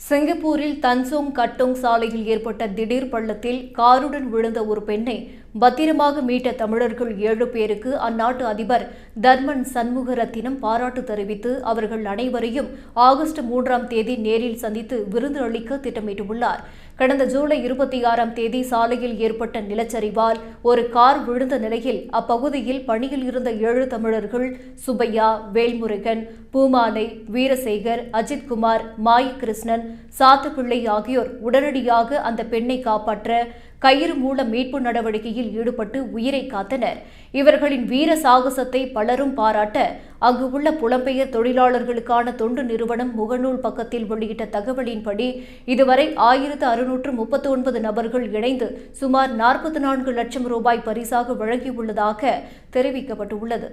சிங்கப்பூரில் தன்சோங் கட்டோங் சாலையில் ஏற்பட்ட திடீர் பள்ளத்தில் காருடன் விழுந்த ஒரு பெண்ணை பத்திரமாக மீட்ட தமிழர்கள் ஏழு பேருக்கு அந்நாட்டு அதிபர் தர்மன் சண்முகரத்தினம் பாராட்டு தெரிவித்து அவர்கள் அனைவரையும் ஆகஸ்ட் மூன்றாம் தேதி நேரில் சந்தித்து விருந்து அளிக்க திட்டமிட்டுள்ளார். கடந்த ஜூலை இருபத்தி ஆறாம் தேதி சாலையில் ஏற்பட்ட நிலச்சரிவால் ஒரு கார் விழுந்த நிலையில் அப்பகுதியில் பணியில் இருந்த ஏழு தமிழர்கள் சுபையா வேல்முருகன் பூமாலை வீரசேகர் அஜித்குமார் மாயகிருஷ்ணன் சாத்துப்பிள்ளை ஆகியோர் உடனடியாக அந்த பெண்ணை காப்பாற்ற கயிறு மூல மீட்பு நடவடிக்கையில் ஈடுபட்டு உயிரை காத்தனர். இவர்களின் வீர சாகசத்தை பலரும் பாராட்ட அங்கு உள்ள புலம்பெயர் தொழிலாளர்களுக்கான தொண்டு நிறுவனம் முகநூல் பக்கத்தில் வெளியிட்ட தகவலின்படி இதுவரை ஆயிரத்து அறுநூற்று முப்பத்தி ஒன்பது நபர்கள் இணைந்து சுமார் நாற்பத்தி நான்கு லட்சம் ரூபாய் பரிசாக வழங்கியுள்ளதாக தெரிவிக்கப்பட்டுள்ளது.